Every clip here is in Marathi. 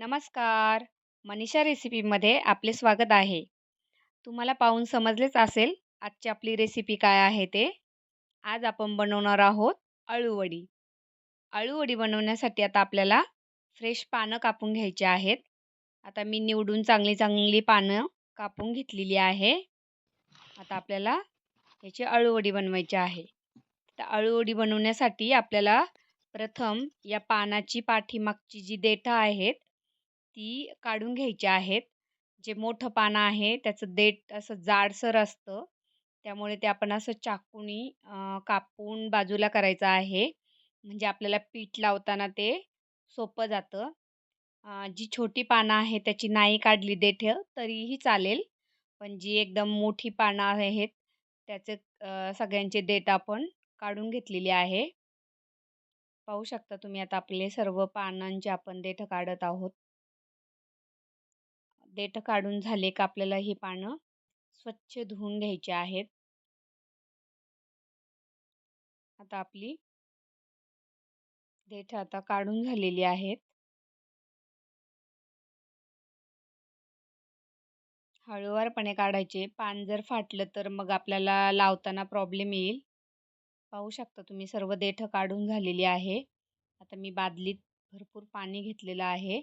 नमस्कार. मनीषा रेसिपीमध्ये आपले स्वागत आहे. तुम्हाला पाहून समजलेच असेल आजची आपली रेसिपी काय आहे ते. आज आपण बनवणार आहोत अळूवडी. अळूवडी बनवण्यासाठी आता आपल्याला फ्रेश पानं कापून घ्यायची आहेत. आता मी निवडून चांगली चांगली पानं कापून घेतलेली आहे. आता आपल्याला याची अळूवडी बनवायची आहे. तर अळूवडी बनवण्यासाठी आपल्याला प्रथम या पानाची पाठीमागची जी देठं आहेत ती काढून घ्यायची आहेत. जे मोठं पानं आहे त्याचं देठ असं जाडसर असतं. त्यामुळे ते आपण असं चाकूनी कापून बाजूला करायचं आहे. म्हणजे आपल्याला पीठ लावताना ते सोपं जातं. जी छोटी पानं आहे त्याची नाही काढली देठ तरीही चालेल. पण जी एकदम मोठी पानं आहेत त्याचे सगळ्यांचे देठ आपण काढून घेतलेली आहे. पाहू शकता तुम्ही आता आपले सर्व पानांचे आपण देठं काढत आहोत. देठं काढून झाले का आपल्याला ही पानं स्वच्छ धुवून घ्यायची आहेत. आता आपली देठ आता काढून झालेली आहेत. हळूवारपणे काढायचे. पान जर फाटलं तर मग आपल्याला लावताना प्रॉब्लेम येईल. पाहू शकता तुम्ही सर्व देठं काढून झालेली आहे. आता मी बादलीत भरपूर पाणी घेतलेलं आहे.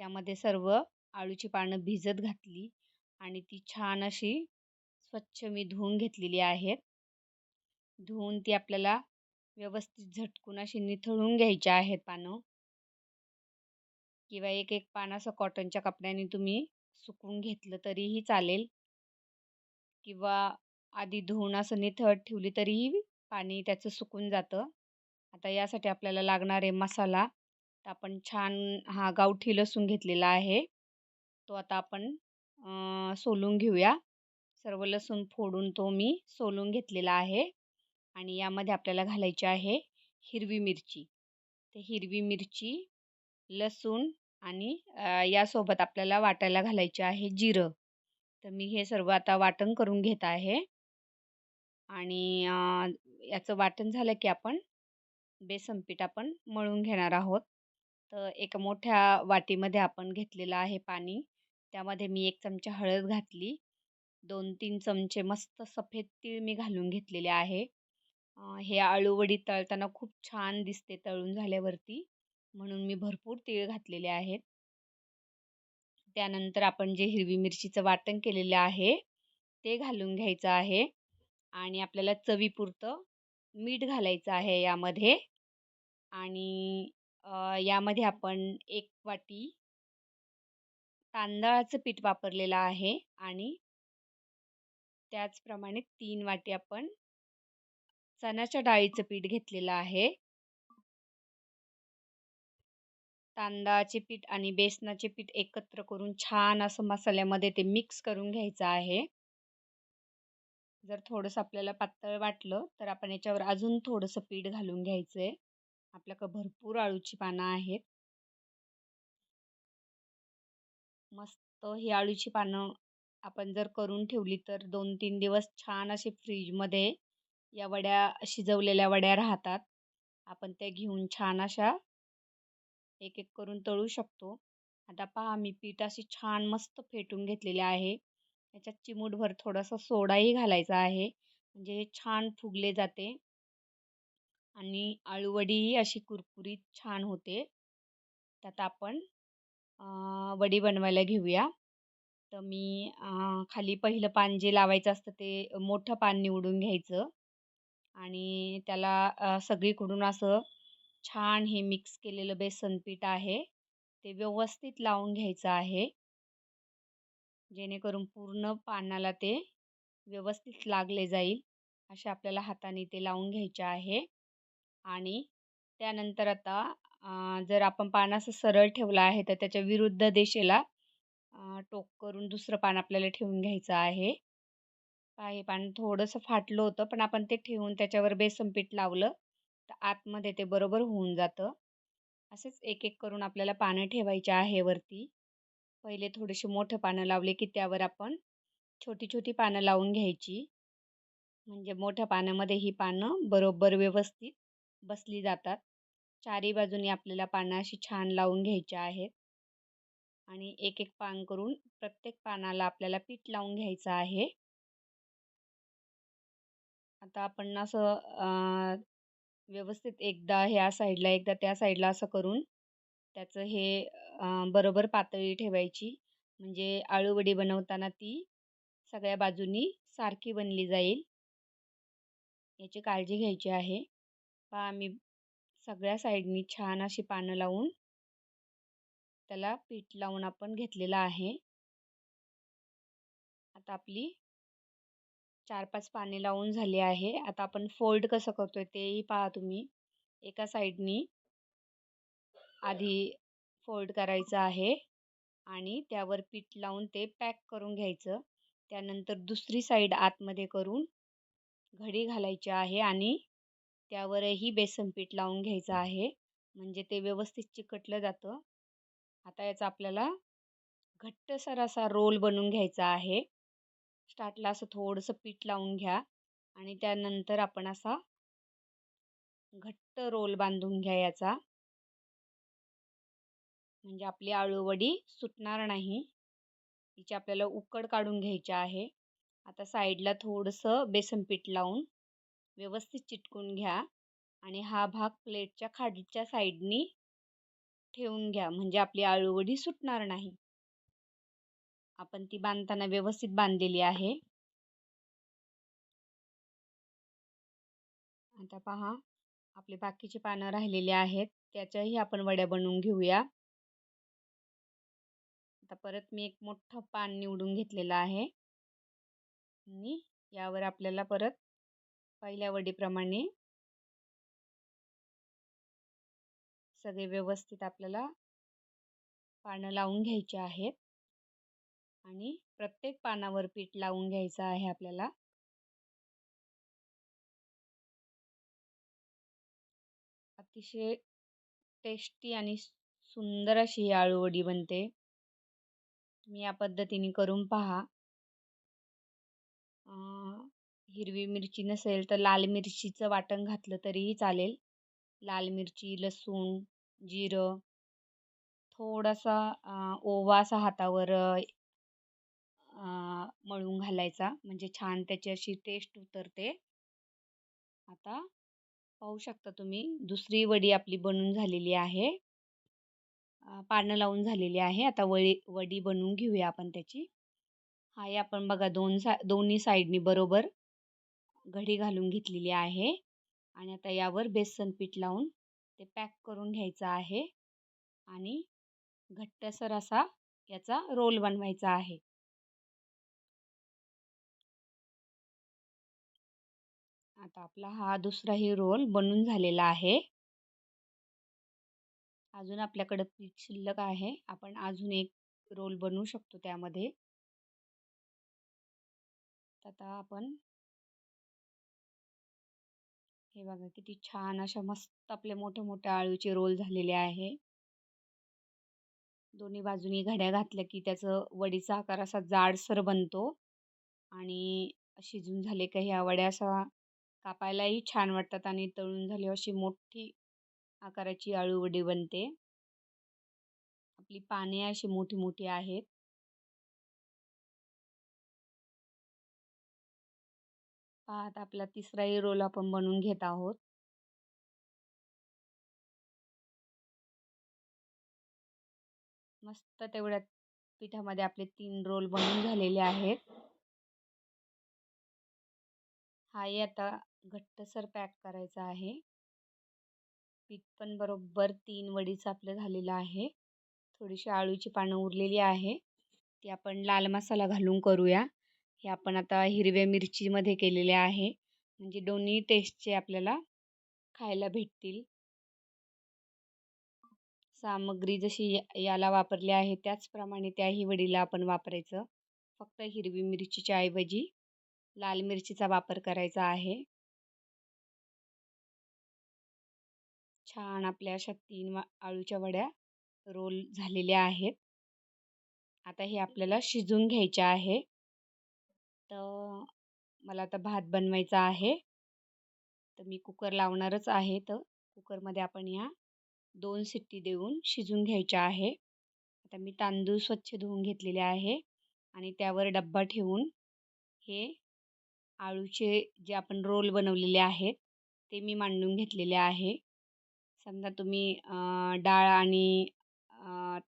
त्यामध्ये सर्व आळूची पानं भिजत घातली आणि ती छान अशी स्वच्छ मी धुवून घेतलेली आहेत. धुवून ती आपल्याला व्यवस्थित झटकून अशी निथळून घ्यायची आहेत पानं. किंवा एक एक पान असं कॉटनच्या कपड्याने तुम्ही सुकवून घेतलं तरीही चालेल. किंवा आधी धुवून असं निथळत ठेवली तरीही पाणी त्याचं सुकून जातं. आता यासाठी आपल्याला लागणारे मसाला तर आपण छान हा गावठी लसूण घेतलेला आहे. तो आता आपण सोलून घेऊया. सर्व लसूण फोडून तो मी सोलून घेतलेला आहे. आणि यामध्ये आपल्याला घालायची आहे हिरवी मिरची. तर हिरवी मिरची, लसूण आणि यासोबत आपल्याला वाटायला घालायचे आहे जिरं. तर मी हे सर्व आता वाटण करून घेत आहे. आणि याचं वाटण झालं की आपण बेसन पीठ आपण मळून घेणार आहोत. तर एका मोठ्या वाटीमध्ये आपण घेतलेलं आहे पाणी. त्यामध्ये मी एक चमचा हळद घातली. दोन तीन चमचे मस्त सफेद तीळ मी घालून घेतलेले आहे. हे अळूवडी तळताना खूप छान दिसते तळून झाल्यावरती. म्हणून मी भरपूर तीळ घातलेले आहेत. त्यानंतर आपण जे हिरवी मिरचीचं वाटण केलेलं आहे ते घालून घ्यायचं आहे. आणि आपल्याला चवीपुरतं मीठ घालायचं आहे यामध्ये. आणि यामध्ये आपण एक वाटी तांदळाचं पीठ वापरलेलं आहे आणि त्याचप्रमाणे तीन वाटी आपण चण्याच्या डाळीचं पीठ घेतलेलं आहे. तांदळाचे पीठ आणि बेसनाचे पीठ एकत्र करून छान असं मसाल्यामध्ये ते मिक्स करून घ्यायचं आहे. जर थोडंसं आपल्याला पातळ वाटलं तर आपण याच्यावर अजून थोडंसं पीठ घालून घ्यायचं आहे. आपल्याकडं भरपूर आळूची पानं आहेत. मस्त ही आळूची पानं आपण जर करून ठेवली तर दोन तीन दिवस छान असे फ्रीजमध्ये या वड्या शिजवलेल्या वड्या राहतात. आपण त्या घेऊन छान अशा एक एक करून तळू शकतो. आता पहा मी पीठ अशी छान मस्त फेटून घेतलेले आहे. याच्यात चिमूटभर थोडासा सोडाही घालायचा आहे. म्हणजे हे छान फुगले जाते आणि अळूवडीही अशी कुरकुरीत छान होते. त्यात आपण वडी बनवायला घेऊया. तर मी खाली पहिलं पान जे लावायचं असतं ते मोठं पान निवडून घ्यायचं आणि त्याला सगळीकडून असं छान हे मिक्स केलेलं बेसन पीठ आहे ते व्यवस्थित लावून घ्यायचं आहे. जेणेकरून पूर्ण पानाला ते व्यवस्थित लागले जाईल. असे आपल्याला हाताने ते लावून घ्यायचे आहे. आणि त्यानंतर आता जर आपण पान असं सरळ ठेवलं आहे तर त्याच्या विरुद्ध दिशेला टोक करून दुसरं पान आपल्याला ठेवून घ्यायचं आहे. पहा हे पान थोडंसं फाटलं होतं पण आपण ते ठेवून त्याच्यावर बेसन पीठ लावलं तर आतमध्ये ते बरोबर होऊन जातं. असेच एक एक करून आपल्याला पानं ठेवायचे आहे वरती. पहिले थोडेसे मोठं पानं लावले की त्यावर आपण छोटी छोटी पानं लावून घ्यायची. म्हणजे मोठ्या पानामध्ये ही पानं बरोबर व्यवस्थित बसली जातात. चारी बाजूनी आपल्याला पानं अशी छान लावून घ्यायची आहेत. आणि एक एक पान करून प्रत्येक पानाला आपल्याला पीठ लावून घ्यायचं आहे. आता आपण असं व्यवस्थित एकदा ह्या साईडला एकदा त्या साईडला असं करून त्याचं हे बरोबर पातळी ठेवायची. म्हणजे आळूवडी बनवताना ती सगळ्या बाजूनी सारखी बनली जाईल. याची काळजी घ्यायची आहे. पहा मी सगळ्या साईडनी छान अशी पानं लावून त्याला पीठ लावून आपण घेतलेलं आहे. आता आपली चार पाच पाने लावून झाली आहे. आता आपण फोल्ड कसं करतोय तेही पहा तुम्ही. एका साईडनी आधी फोल्ड करायचं आहे आणि त्यावर पीठ लावून ते पॅक करून घ्यायचं. त्यानंतर दुसरी साईड आतमध्ये करून घडी घालायची आहे आणि त्यावरही बेसन पीठ लावून घ्यायचं आहे. म्हणजे ते व्यवस्थित चिकटलं जातं. आता याचा आपल्याला घट्टसर असा रोल बनवून घ्यायचा आहे. स्टार्टला असं थोडंसं पीठ लावून घ्या आणि त्यानंतर आपण असा घट्ट रोल बांधून घ्या याचा. म्हणजे आपली आळूवडी सुटणार नाही. तिची आपल्याला उकड काढून घ्यायची आहे. आता साईडला थोडंसं बेसन पीठ लावून व्यवस्थित चिटकून घ्या आणि हा भाग प्लेटच्या खालच्या साईडनी ठेवून घ्या. म्हणजे आपली आळूवडी सुटणार नाही. आपण ती बांधताना व्यवस्थित बांधलेली आहे. आता पहा आपले बाकीचे पानं राहिलेले आहेत. त्याच्याही आपण वड्या बनवून घेऊया. आता परत मी एक मोठं पान निवडून घेतलेलं आहे. आणि यावर आपल्याला परत पहिल्या वडीप्रमाणे. सगळे व्यवस्थित आपल्याला पानं लावून घ्यायचे आहेत. आणि प्रत्येक पानावर पीठ लावून घ्यायचं आहे आपल्याला. अतिशय टेस्टी आणि सुंदर अशी ही आळूवडी बनते. तुम्ही या पद्धतीने करून पहा. हिरवी मिरची नसेल तर लाल मिरचीचं वाटण घातलं तरीही चालेल. लाल मिरची लसूण जिरं थोडासा ओवा असा हातावर मळून घालायचा. म्हणजे छान त्याची अशी टेस्ट उतरते. आता पाहू शकता तुम्ही दुसरी वडी आपली बनून झालेली आहे. पानं लावून झालेली आहे. आता वडी वडी बनवून घेऊया आपण त्याची. हाही आपण बघा दोन सा दोन्ही साईडनी बरोबर. घडी घालून घेतलेली आहे आणि आता यावर बेसन पीठ लावून ते पॅक करून घ्यायचं आहे आणि घट्टसर असा याचा रोल बनवायचा आहे. आता आपला हा दुसराही रोल बनून झालेला आहे. अजून आपल्याकडं पीठ शिल्लक आहे. आपण अजून एक रोल बनवू शकतो त्यामध्ये. आता आपण हे बघा किती छान अशा मस्त आपले मोठे मोठे आळूचे रोल झालेले आहे. दोन्ही बाजूनी घड्या घातल्या की त्याचं वडीचा आकार असा जाडसर बनतो आणि शिजून झाले का ह्या वड्या असा कापायलाही छान वाटतात आणि तळून झाली अशी मोठी आकाराची आळूवडी बनते. आपली पाने अशी मोठी मोठी आहेत. पाहत आपला तिसराही रोल आपण बनवून घेत आहोत. मस्त तेवढ्या पिठामध्ये आपले तीन रोल बनून झालेले आहेत. हाही आता घट्टसर पॅक करायचा आहे. पीठ पण बरोबर तीन वडीचं आपलं झालेलं आहे. थोडीशी आळूची पानं उरलेली आहे. ती आपण लाल मसाला घालून करूया. हे आपण आता हिरव्या मिरचीमध्ये केलेले आहे. म्हणजे दोन्ही टेस्टचे आपल्याला खायला भेटतील. सामग्री जशी याला वापरली आहे त्याचप्रमाणे त्याही वडीला आपण वापरायचं. फक्त हिरवी मिरचीच्या ऐवजी लाल मिरचीचा वापर करायचा आहे. छान आपल्या अशा तीन आळूच्या वड्या रोल झालेल्या आहेत. आता हे आपल्याला शिजून घ्यायचे आहे. तर मला आता भात बनवायचा आहे. तर मी कुकर लावणारच आहे. तर कुकरमध्ये आपण या दोन सिट्टी देऊन शिजून घ्यायच्या आहे. आता मी तांदूळ स्वच्छ धुवून घेतलेले आहे आणि त्यावर डब्बा ठेवून हे आळूचे जे आपण रोल बनवलेले आहेत ते मी मांडून घेतलेले आहे. समजा तुम्ही डाळ आणि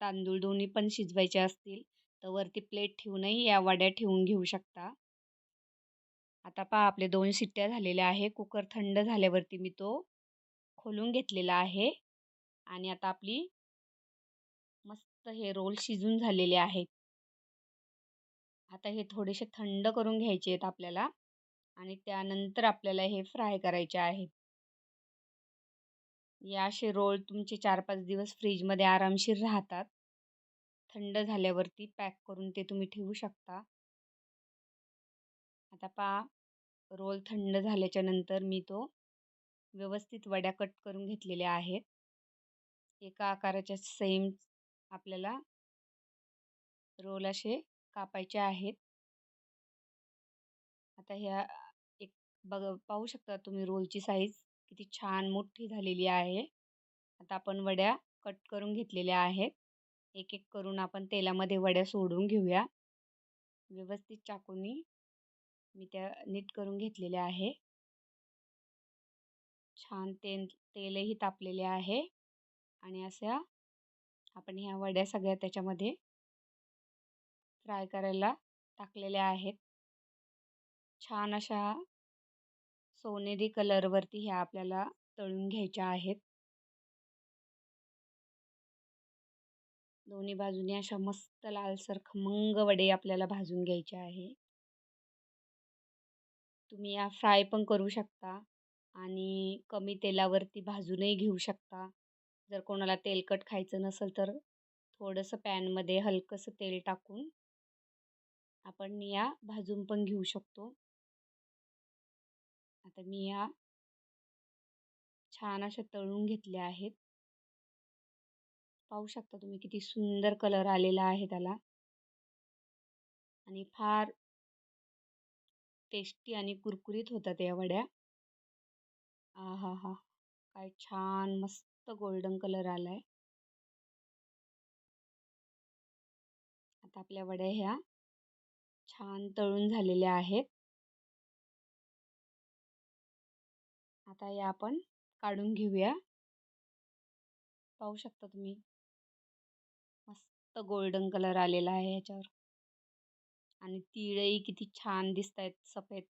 तांदूळ दोन्ही पण शिजवायचे असतील तर वरती प्लेट ठेवूनही या वड्या ठेवून घेऊ शकता. आता पहा आपले दोन शिट्ट्या झालेल्या आहे कुकर थंड झाल्यावरती मी तो खोलून घेतलेला आहे. आणि आता आपली मस्त हे रोल शिजून झालेले आहेत. आता हे थोडेसे थंड करून घ्यायचे आहेत आपल्याला. आणि त्यानंतर आपल्याला हे फ्राय करायचे आहेत. या असे रोल तुमचे चार पाच दिवस फ्रीजमध्ये आरामशीर राहतात. थंड झाल्यावरती पॅक करून ते तुम्ही ठेवू शकता. आता पहा रोल थंड झाल्याच्यानंतर मी तो व्यवस्थित वड्या कट करून घेतलेल्या आहेत. एका आकाराच्या सेम आपल्याला रोल असे कापायचे आहेत. आता ह्या एक बघ पाहू शकता तुम्ही रोलची साईज किती छान मोठी झालेली आहे. आता आपण वड्या कट करून घेतलेल्या आहेत. एक एक करून आपण तेलामध्ये वड्या सोडून घेऊया. व्यवस्थित चाकूनी मी त्या नीट करून घेतलेल्या आहे. छान तेल तेलही तापलेले आहे. आणि अशा आपण ह्या वड्या सगळ्या त्याच्यामध्ये फ्राय करायला टाकलेल्या आहेत. छान अशा सोनेरी कलरवरती ह्या आपल्याला तळून घ्यायच्या आहेत. दोन्ही बाजूने अशा मस्त लालसर खमंग वडे आपल्याला भाजून घ्यायचे आहे. तुम्ही या फ्राय पण करू शकता आणि कमी तेलावरती भाजूनही घेऊ शकता. जर कोणाला तेलकट खायचं नसेल तर थोडंसं पॅनमध्ये हलकंसं तेल टाकून आपण या भाजून पण घेऊ शकतो. आता मी या छान अशा तळून घेतल्या आहेत. पाहू शकता तुम्ही किती सुंदर कलर आलेला आहे त्याला. आणि फार टेस्टी आणि कुरकुरीत होतात या वड्या. आ हा हा काय छान मस्त गोल्डन कलर आला आहे आता आपल्या वड्या ह्या छान तळून झालेल्या आहेत. आता या आपण काढून घेऊया. पाहू शकता तुम्ही. मस्त गोल्डन कलर आलेला आहे याच्यावर. आणि तिळही किती छान दिसत आहेत सफेद.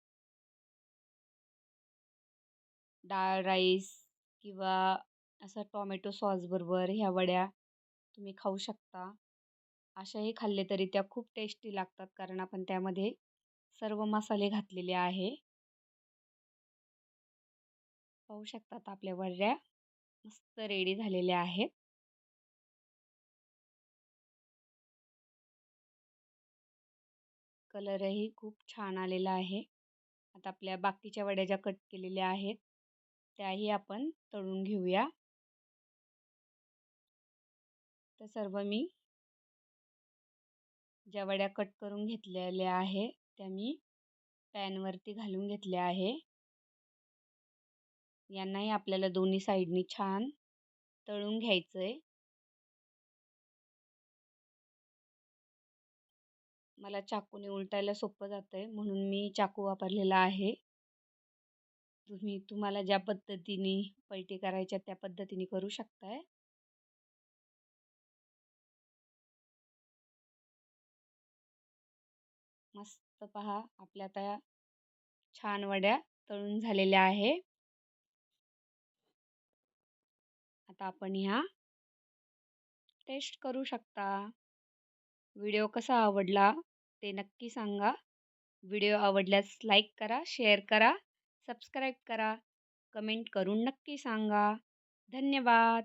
डाळ राईस किंवा असं टॉमॅटो सॉसबरोबर ह्या वड्या तुम्ही खाऊ शकता. अशाही खाल्ले तरी त्या खूप टेस्टी लागतात कारण आपण त्यामध्ये सर्व मसाले घातलेले आहे. पाहू शकतात आपल्या वड्या मस्त रेडी झालेल्या आहेत. कलरही खूप छान आलेला आहे. आता आपल्या बाकीच्या वड्या ज्या कट केलेल्या आहेत त्याही आपण तळून घेऊया. तर सर्व मी ज्या वड्या कट करून घेतलेल्या आहे त्या मी पॅनवरती घालून घेतल्या आहे. यांनाही आपल्याला दोन्ही साईडनी छान तळून घ्यायचं आहे मला चाकूने उलटायला सोपं जातं आहे म्हणून मी चाकू वापरलेला आहे. तुम्ही तुम्हाला ज्या पद्धतीने पलटी करायच्या त्या पद्धतीने करू शकताय. मस्त पहा आपल्या आता छान वड्या तळून झालेल्या आहे. आता आपण ह्या टेस्ट करू शकता. व्हिडिओ कसा आवडला? ते नक्की सांगा. व्हिडिओ आवडल्यास लाईक करा शेअर करा सबस्क्राईब करा. कमेंट करून नक्की सांगा. धन्यवाद.